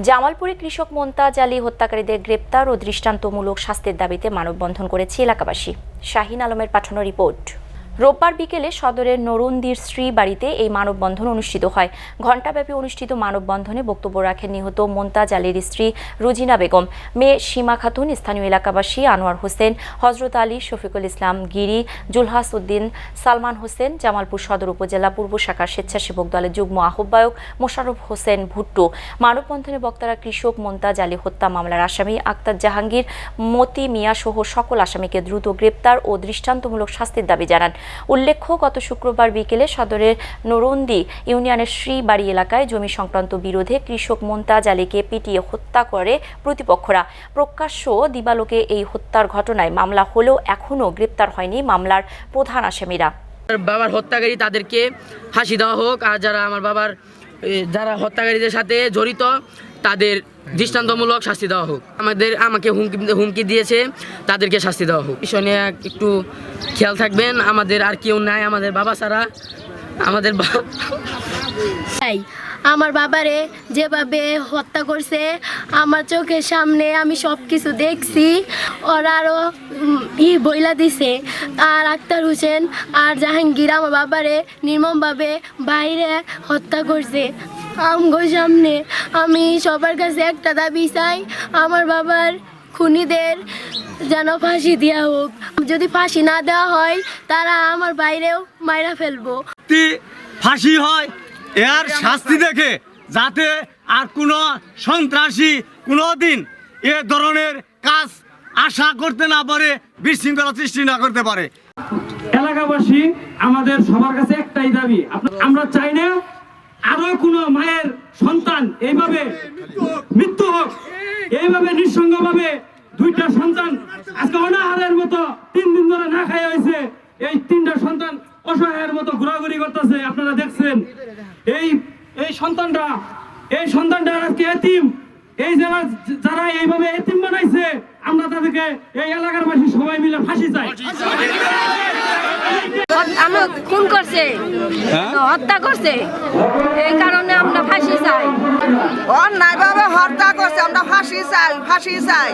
জামালপুরে কৃষক মোন্তাজ আলী হত্যাকারীদের গ্রেপ্তার ও দৃষ্টান্তমূলক শাস্তির দাবিতে মানববন্ধন করেছে এলাকাবাসী। শাহিন আলমের পাঠানো রিপোর্ট। রোববার বিকেলে সদরের নরুন্দির শ্রী বাড়িতে এই মানববন্ধন অনুষ্ঠিত হয়। ঘণ্টাব্যাপী অনুষ্ঠিত মানববন্ধনে বক্তব্য রাখেন নিহত মোন্তাজ আলীর স্ত্রী রুজিনা বেগম। মেয়ে সীমা খাতুন, স্থানীয় এলাকাবাসী আনোয়ার হোসেন, হজরত আলী, শফিকুল ইসলাম গিরি, জুলহাস উদ্দিন, সালমান হোসেন, জামালপুর সদর উপজেলা পূর্ব শাখার স্বেচ্ছাসেবক দলের যুগ্ম আহ্বায়ক মোশাররফ হোসেন ভুট্টো। মানববন্ধনে বক্তারা কৃষক মোন্তাজ আলী হত্যা মামলার আসামি আক্তার জাহাঙ্গীর, মতি মিয়া সহ সকল আসামিকে দ্রুত গ্রেপ্তার ও দৃষ্টান্তমূলক শাস্তির দাবি জানান। উল্লেখ্য, গত শুক্রবার বিকেলে সদরের নরন্দি ইউনিয়নের শ্রীবাড়ি এলাকায় জমি সংক্রান্ত বিরোধে কৃষক মোন্তাজ আলীকে পিটিয়ে হত্যা করে প্রতিপক্ষরা। প্রকাশ্য দিবালোকে এই হত্যার ঘটনায় মামলা হলেও এখনও গ্রেপ্তার হয়নি মামলার প্রধান আসামিরা। বাবার হত্যাকারী তাদেরকে ফাঁসি দেওয়া হোক, আর যারা আমার বাবার যারা হত্যাকারীদের সাথে জড়িত, তাদের দৃষ্টান্তমূলক শাস্তি দেওয়া হোক। আমাদের আমাকে হুমকি হুমকি দিয়েছে, তাদেরকে শাস্তি দেওয়া হোক। বিষয় নিয়ে একটু খেয়াল থাকবেন, আমাদের আর কেউ নাই, আমাদের বাবা ছাড়া। আমাদের চাই আমার বাবারে যেভাবে হত্যা করছে, আমার চোখের সামনে আমি সব কিছু দেখছি। ওরা আরও ই বইলা দিছে। আর আক্তার হোসেন আর জাহাঙ্গীর আমার বাবারে নির্মমভাবে বাইরে হত্যা করছে। আমগো সামনে আমি সবার কাছে একটা দাবি চাই আমার বাবার খুনিদের যেন ফাঁসি দেওয়া হোক। যদি ফাঁসি না দেওয়া হয় তারা আমার বাইরেও মাইরা ফেলব। ফাঁসি হয় এর শাস্তি দেখে যাতে আর কোনো সন্ত্রাসী কোনো দিন এ ধরনের কাজ আশা করতে না পারে বিশৃঙ্খলা সৃষ্টি না করতে পারে। এলাকাবাসী আমাদের সবার কাছে একটাই দাবি আমরা চাই না আরও কোনো মায়ের সন্তান এইভাবে মৃত্যু হোক, এইভাবে নিঃসঙ্গভাবে দুইটা সন্তান আজকে অনাহারের মতো তিন দিন ধরে না খাই হয়েছে, এই তিনটা সন্তান অসহায়ের মতো ঘোরাঘুরি করতেছে, আপনারা দেখছেন। এই এই সন্তানটা এই সন্তানটা আজকে এতিম। এই যারা যারা এইভাবে এতিম বানাইছে, আমরা তাদেরকে এই এলাকার বাসী সবাই মিলে ফাঁসি চাই। আমরা খুন করছে হত্যা করছে। এই কারণে আমরা ফাঁসি চাই। অন্যায়ভাবে হত্যা করছে আমরা ফাঁসি চাই ফাঁসি চাই।